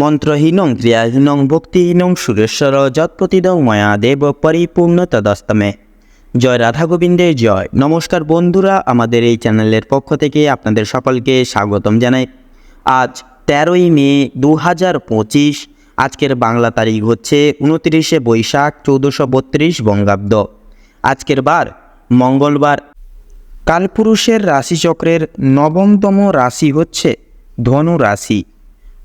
মন্ত্রহীনং ক্রিয়াহীনং ভক্তিহীনং সুরেশ্বর যৎপ্রতিদং ময়া দেব পরিপূর্ণ তদস্তমে জয় রাধা গোবিন্দের জয়। নমস্কার বন্ধুরা, আমাদের এই চ্যানেলের পক্ষ থেকে আপনাদের সকলকে স্বাগতম জানাই। আজ তেরোই মে দু হাজার পঁচিশ, আজকের বাংলা তারিখ হচ্ছে উনত্রিশে বৈশাখ চৌদ্দশো বত্রিশ বঙ্গাব্দ। আজকের বার মঙ্গলবার। কালপুরুষের রাশিচক্রের নবমতম রাশি হচ্ছে ধনু রাশি।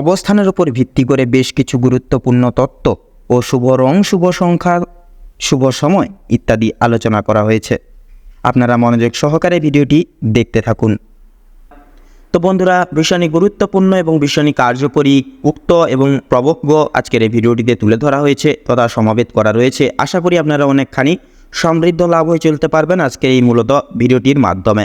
অবস্থানের উপর ভিত্তি করে বেশ কিছু গুরুত্বপূর্ণ তত্ত্ব ও শুভ রং, শুভ সংখ্যা, শুভ সময় ইত্যাদি আলোচনা করা হয়েছে। আপনারা মনোযোগ সহকারে ভিডিওটি দেখতে থাকুন। তো বন্ধুরা, ভীষণই গুরুত্বপূর্ণ এবং ভীষণই কার্যকরী, উক্ত এবং প্রবজ্ঞ আজকের এই ভিডিওটিতে তুলে ধরা হয়েছে, তথা সমাবেত করা রয়েছে। আশা করি আপনারা অনেকখানি সমৃদ্ধ লাভ হয়ে চলতে পারবেন আজকের এই মূলত ভিডিওটির মাধ্যমে।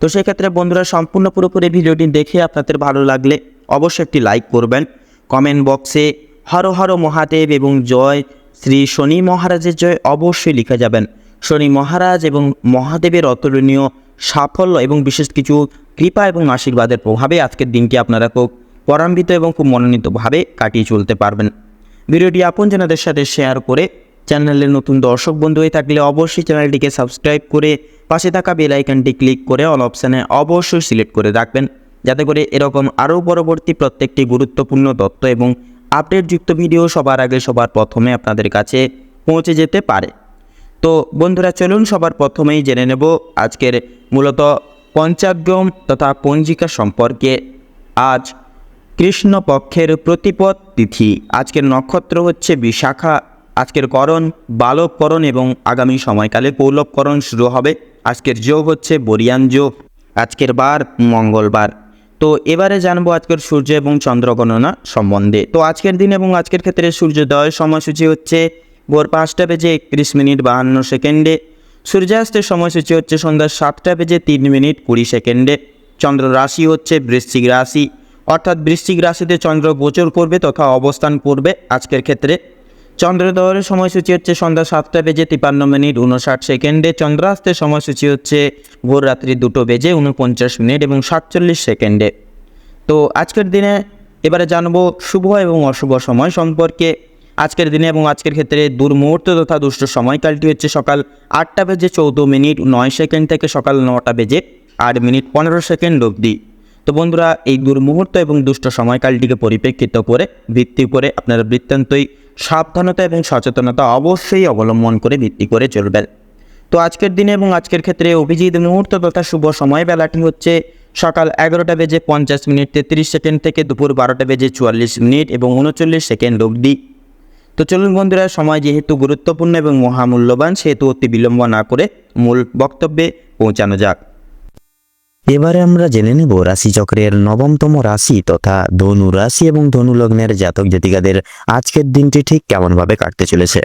তো সেক্ষেত্রে বন্ধুরা, সম্পূর্ণ পুরোপুরি ভিডিওটি দেখে আপনাদের ভালো লাগলে অবশ্যই একটি লাইক করবেন। কমেন্ট বক্সে হর হর মহাদেব এবং জয় শ্রী শনি মহারাজের জয় অবশ্যই লিখে যাবেন। শনি মহারাজ এবং মহাদেবের অতুলনীয় সাফল্য এবং বিশেষ কিছু কৃপা এবং আশীর্বাদের প্রভাবে আজকের দিনটি আপনারা খুব পরাম্বিত এবং খুব মনোনীতভাবে কাটিয়ে চলতে পারবেন। ভিডিওটি আপনজনদের সাথে শেয়ার করে চ্যানেলের নতুন দর্শক বন্ধু হয়ে থাকলে অবশ্যই চ্যানেলটিকে সাবস্ক্রাইব করে পাশে থাকা বেল আইকনটি ক্লিক করে অল অপশানে অবশ্যই সিলেক্ট করে রাখবেন। যাতে করে এরকম আরও পরবর্তী প্রত্যেকটি গুরুত্বপূর্ণ তথ্য এবং আপডেটযুক্ত ভিডিও সবার আগে সবার প্রথমে আপনাদের কাছে পৌঁছে যেতে পারে। তো বন্ধুরা, চলুন সবার প্রথমেই জেনে নেব আজকের মূলত পঞ্চাগ্রম তথা পঞ্জিকা সম্পর্কে। আজ কৃষ্ণপক্ষের প্রতিপদ তিথি, আজকের নক্ষত্র হচ্ছে বিশাখা, আজকের করণ বালককরণ এবং আগামী সময়কালে পৌলভকরণ শুরু হবে। আজকের যোগ হচ্ছে বরিয়ান যোগ, আজকের বার মঙ্গলবার। তো এবারে জানব আজকের সূর্য এবং চন্দ্র গণনা সম্বন্ধে। তো আজকের দিন এবং আজকের ক্ষেত্রে সূর্যোদয় সময়সূচি হচ্ছে ভোর পাঁচটা বেজে একত্রিশ মিনিট বাহান্ন সেকেন্ডে। সূর্যাস্তের সময়সূচি হচ্ছে সন্ধ্যা সাতটা বেজে তিন মিনিট কুড়ি সেকেন্ডে। চন্দ্র রাশি হচ্ছে বৃশ্চিক রাশি। অর্থাৎ বৃশ্চিক রাশিতে চন্দ্র গোচর করবে তথা অবস্থান করবে আজকের ক্ষেত্রে। চন্দ্রোদয়ের সময়সূচি হচ্ছে সন্ধ্যা সাতটা বেজে তিপান্ন মিনিট উনষাট সেকেন্ডে। চন্দ্রাস্তের সময়সূচি হচ্ছে ভোর রাত্রি দুটো বেজে উনপঞ্চাশ মিনিট এবং সাতচল্লিশ সেকেন্ডে। তো আজকের দিনে এবারে জানব শুভ এবং অশুভ সময় সম্পর্কে। আজকের দিনে এবং আজকের ক্ষেত্রে দুর্মুহূর্ত তথা দুষ্ট সময়কালটি হচ্ছে সকাল আটটা বেজে চৌদ্দ মিনিট নয় সেকেন্ড থেকে সকাল নটা বেজে আট মিনিট পনেরো সেকেন্ড অবধি। তো বন্ধুরা, এই দুর্মুহূর্ত এবং দুষ্ট সময়কালটিকে পরিপ্রেক্ষিত করে, ভিত্তি করে আপনারা বৃত্তান্তই সাবধানতা এবং সচেতনতা অবশ্যই অবলম্বন করে ভিত্তি করে চলবেন তো আজকের দিনে এবং আজকের ক্ষেত্রে অভিজিৎ মুহূর্ত তথা শুভ সময় বেলাটি হচ্ছে সকাল এগারোটা বেজে পঞ্চাশ মিনিট তেত্রিশ সেকেন্ড থেকে দুপুর বারোটা বেজে চুয়াল্লিশ মিনিট এবং উনচল্লিশ সেকেন্ড অবধি। তো চলুন বন্ধুরা, সময় যেহেতু গুরুত্বপূর্ণ এবং মহামূল্যবান, সেহেতু অতি বিলম্ব না করে মূল বক্তব্যে পৌঁছানো যাক। এবারে আমরা জেনে নেব রাশিচক্রের নবমতম রাশি তথা ধনু রাশি এবং ধনু লগ্নের জাতক জাতিকাদের আজকের দিনটি ঠিক কেমনভাবে কাটতে চলেছে।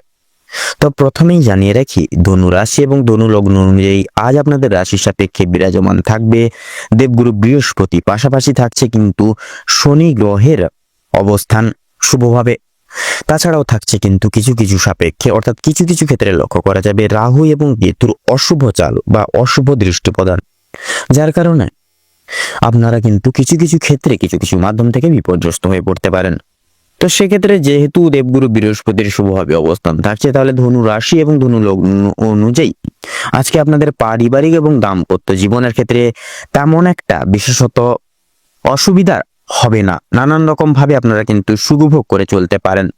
তো প্রথমেই জানিয়ে রাখি, ধনু রাশি এবং ধনু লগ্ন অনুযায়ী আজ আপনাদের রাশির সাপেক্ষে বিরাজমান থাকবে দেবগুরু বৃহস্পতি। পাশাপাশি থাকছে কিন্তু শনি গ্রহের অবস্থান শুভভাবে। তাছাড়াও থাকছে কিন্তু কিছু কিছু সাপেক্ষে, অর্থাৎ কিছু কিছু ক্ষেত্রে লক্ষ্য করা যাবে রাহু এবং কেতুর অশুভ চাল বা অশুভ দৃষ্টি প্রদান যার কারণে আপনারা কিন্তু কিছু কিছু ক্ষেত্রে কিছু কিছু মাধ্যম থেকে বিপর্যস্ত হয়ে পড়তে পারেন। তো সেক্ষেত্রে যেহেতু দেবগুরু বৃহস্পতির শুভভাবে অবস্থান থাকছে, তাহলে ধনু রাশি এবং ধনু লগ্ন অনুযায়ী আজকে আপনাদের পারিবারিক এবং দাম্পত্য জীবনের ক্ষেত্রে তেমন একটা বিশেষত অসুবিধা হবে না। নানান রকম ভাবে আপনারা কিন্তু সুখভোগ করে চলতে পারেন।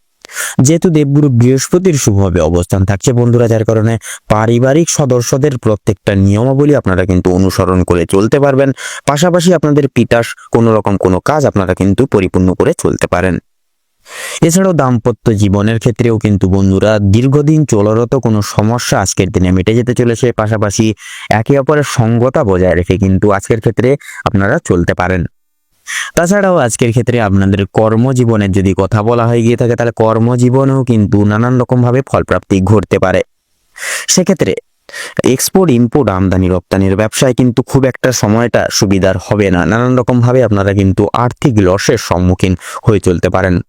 যেহেতু দেবগুরু বৃহস্পতির শুভভাবে অবস্থান থাকছে বন্ধুরা, যার কারণে পারিবারিক সদস্যদের প্রত্যেকটা নিয়মাবলী আপনারা কিন্তু অনুসরণ করে চলতে পারবেন। পাশাপাশি আপনাদের পিতার কোনো রকম কোনো কাজ আপনারা কিন্তু পরিপূর্ণ করে চলতে পারেন। এছাড়াও দাম্পত্য জীবনের ক্ষেত্রেও কিন্তু বন্ধুরা দীর্ঘদিন চলরত কোনো সমস্যা আজকের দিনে মিটে যেতে চলেছে। পাশাপাশি একে অপরের সঙ্গতা বজায় রেখে কিন্তু আজকের ক্ষেত্রে আপনারা চলতে পারেন। তাছাড়াও আজকের ক্ষেত্রে আপনাদের কর্মজীবনের যদি কথা বলা হয়ে, গিয়ে থাকে, তাহলে কর্মজীবনেও কিন্তু নানান রকমভাবে ফলপ্রাপ্তি ঘটতে পারে। সেক্ষেত্রে এক্সপোর্ট ইম্পোর্ট আমদানি, রপ্তানির ব্যবসায় কিন্তু খুব একটা সময়টা সুবিধার হবে না। নানান রকমভাবে আপনারা কিন্তু আর্থিক লসের সম্মুখীন হয়ে চলতে পারেন।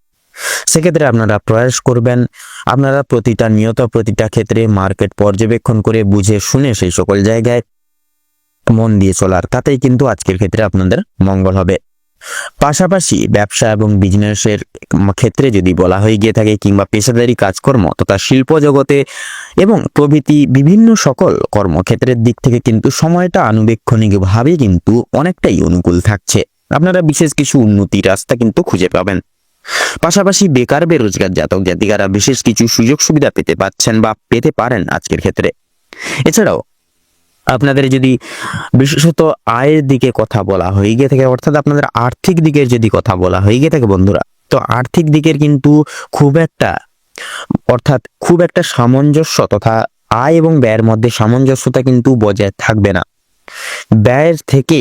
সেক্ষেত্রে আপনারা প্রয়াস করবেন, আপনারা প্রতিটা নিয়ত, প্রতিটা ক্ষেত্রে মার্কেট পর্যবেক্ষণ করে বুঝে শুনে সেই সকল জায়গায় মন দিয়ে চলার। তাতেই কিন্তু আজকের ক্ষেত্রে আপনাদের মঙ্গল হবে। পাশাপাশি ব্যবসা এবং বিজনেসের ক্ষেত্রে যদি বলা হয়ে গিয়ে থাকে কিংবা পেশাদারি কাজকর্ম তথা শিল্প জগতে এবং প্রভৃতি বিভিন্ন সকল কর্মক্ষেত্রের দিক থেকে কিন্তু সময়টা আনুবেক্ষণিকভাবে কিন্তু অনেকটাই অনুকূল থাকছে। আপনারা বিশেষ কিছু উন্নতির রাস্তা কিন্তু খুঁজে পাবেন। পাশাপাশি বেকার বেরোজগার জাতক জাতিকারা বিশেষ কিছু সুযোগ সুবিধা পেতে পাচ্ছেন বা পেতে পারেন আজকের ক্ষেত্রে। এছাড়াও আপনাদের যদি বিশেষত আয়ের দিকে কথা বলা হয়ে গিয়ে থাকে, অর্থাৎ আপনাদের আর্থিক দিকের যদি কথা বলা হয়ে গিয়ে থাকে বন্ধুরা, তো আর্থিক দিকের কিন্তু খুব একটা, অর্থাৎ খুব একটা সামঞ্জস্য তথা আয় এবং ব্যয়ের মধ্যে সামঞ্জস্যতা কিন্তু বজায় থাকবে না। ব্যয়ের থেকে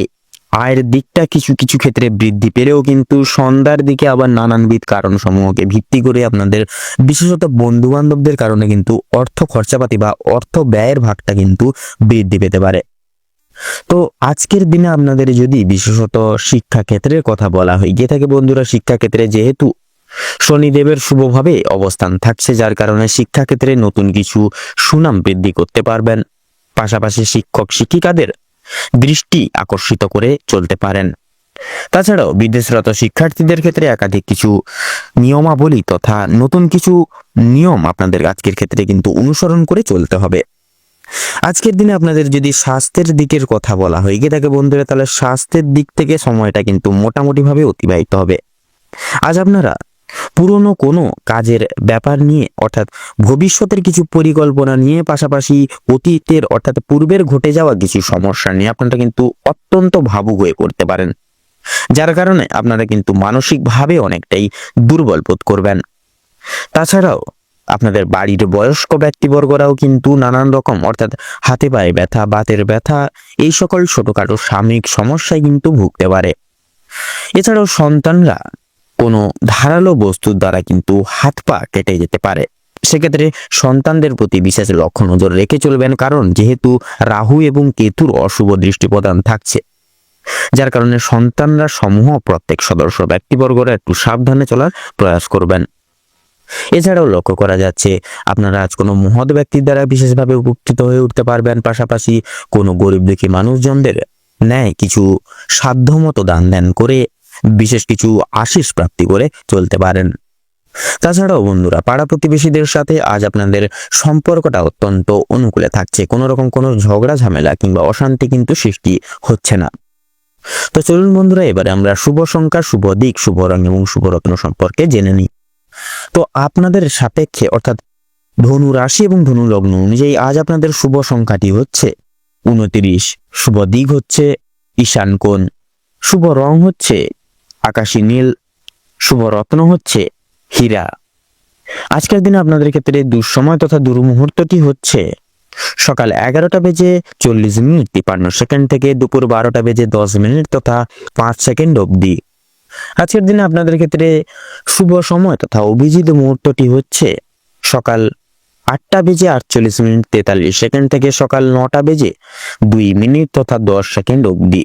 আয়ের দিকটা কিছু কিছু ক্ষেত্রে বৃদ্ধি পেলেও কিন্তু সন্ধ্যার দিকে আবার নানানবিধ কারণ সমূহকে ভিত্তি করে আপনাদের, বিশেষত বন্ধু বান্ধবদের কারণে কিন্তু অর্থ খরচাপাতি বা অর্থ ব্যয়ের ভাগটা কিন্তু বৃদ্ধি পেতে পারে। তো আজকের দিনে আপনাদের যদি বিশেষত শিক্ষা ক্ষেত্রের কথা বলা হয়, গিয়ে থাকে বন্ধুরা শিক্ষা ক্ষেত্রে যেহেতু শনিদেবের শুভভাবে অবস্থান থাকছে, যার কারণে শিক্ষাক্ষেত্রে নতুন কিছু সুনাম বৃদ্ধি করতে পারবেন। পাশাপাশি শিক্ষক, শিক্ষিকাদের দৃষ্টি আকর্ষিত করে চলতে পারেন। তাছাড়াও বিদেশরত শিক্ষার্থীদের ক্ষেত্রে একাধিক কিছু নিয়মাবলী তথা নতুন কিছু নিয়ম আপনাদের আজকের ক্ষেত্রে কিন্তু অনুসরণ করে চলতে হবে। আজকের দিনে আপনাদের যদি স্বাস্থ্যের দিকের কথা বলা হয় গিয়ে থাকে বন্ধুরা, তাহলে স্বাস্থ্যের দিক থেকে সময়টা কিন্তু মোটামুটিভাবে অতিবাহিত হবে। আজ আপনারা পুরনো কোনো কাজের ব্যাপার নিয়ে, অর্থাৎ ভবিষ্যতের কিছু পরিকল্পনা নিয়ে, পাশাপাশি অতীতের, অর্থাৎ পূর্বের ঘটে যাওয়া কিছু সমস্যা নিয়ে আপনারা কিন্তু অত্যন্ত ভাবুক হয়ে পড়তে পারেন। যার কারণে আপনারা কিন্তু মানসিকভাবে অনেকটাই দুর্বল বোধ করবেন। তাছাড়াও আপনাদের বাড়ির বয়স্ক ব্যক্তিবর্গরাও কিন্তু নানান রকম, অর্থাৎ হাতে পায়ে ব্যথা, বাতের ব্যথা, এই সকল ছোটখাটো সাময়িক সমস্যায় কিন্তু ভুগতে পারে। এছাড়াও সন্তানরা কোনো ধারালো বস্তুর দ্বারা কিন্তু হাত পা কেটে যেতে পারে। সেক্ষেত্রে সন্তানদের প্রতি বিশেষ লক্ষ্য নজর রেখে চলবেন, কারণ যেহেতু রাহু এবং কেতুর অশুভ দৃষ্টি প্রদান থাকছে। যার কারণে সন্তানরা সমূহ প্রত্যেক সদস্য ব্যক্তিবর্গরা একটু সাবধানে চলার প্রয়াস করবেন। এছাড়াও লক্ষ্য করা যাচ্ছে, আপনারা আজ কোনো মহৎ ব্যক্তির দ্বারা বিশেষভাবে উপকৃত হয়ে উঠতে পারবেন, পাশাপাশি কোনো গরিব দুঃখী মানুষজনদের ন্যায় কিছু সাধ্যমতো দান দেন করে বিশেষ কিছু আশিস প্রাপ্তি করে চলতে পারেন। তাছাড়াও বন্ধুরা, পাড়া প্রতিবেশীদের সাথে আজ আপনাদের সম্পর্কটা অত্যন্ত অনুকূলে থাকছে। কোনো রকম কোনো ঝগড়া, ঝামেলা কিংবা অশান্তি কিন্তু সৃষ্টি হচ্ছে না। তো চলুন বন্ধুরা, এবারে আমরা শুভ সংখ্যা, শুভ দিক, শুভ রং এবং শুভ রত্ন সম্পর্কে জেনে নিই। তো আপনাদের সাপেক্ষে, অর্থাৎ ধনু রাশি এবং ধনু লগ্ন অনুযায়ী আজ আপনাদের শুভ সংখ্যাটি হচ্ছে উনত্রিশ শুভ দিক হচ্ছে ঈশান কোণ। শুভ রং হচ্ছে আকাশী নীল শুভ রত্ন হচ্ছে হীরা। আজকের দিনে আপনাদের ক্ষেত্রে দুঃসময় তথা দুর্মুহূর্তটি হচ্ছে সকাল এগারোটা বেজে চল্লিশ মিনিট তিপান্ন সেকেন্ড থেকে দুপুর বারোটা বেজে দশ মিনিট তথা পাঁচ সেকেন্ড অবধি। আজকের দিনে আপনাদের ক্ষেত্রে শুভ সময় তথা অভিজিৎ মুহূর্তটি হচ্ছে সকাল আটটা বেজে আটচল্লিশ মিনিট, তেতাল্লিশ সেকেন্ড থেকে সকাল নটা বেজে দুই মিনিট তথা দশ সেকেন্ড অবধি।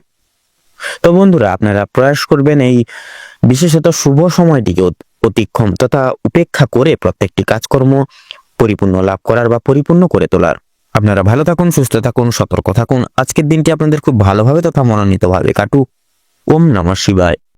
তো বন্ধুরা, আপনারা প্রয়াস করবেন এই বিশেষত শুভ সময়টিকে অত- অতিক্ষম তথা উপেক্ষা করে প্রত্যেকটি কাজকর্ম পরিপূর্ণ লাভ করার বা পরিপূর্ণ করে তোলার। আপনারা ভালো থাকুন, সুস্থ থাকুন, সতর্ক থাকুন। আজকের দিনটি আপনাদের খুব ভালোভাবে তথা মনোনীতভাবে কাটুক। ওম নমঃ শিবায়।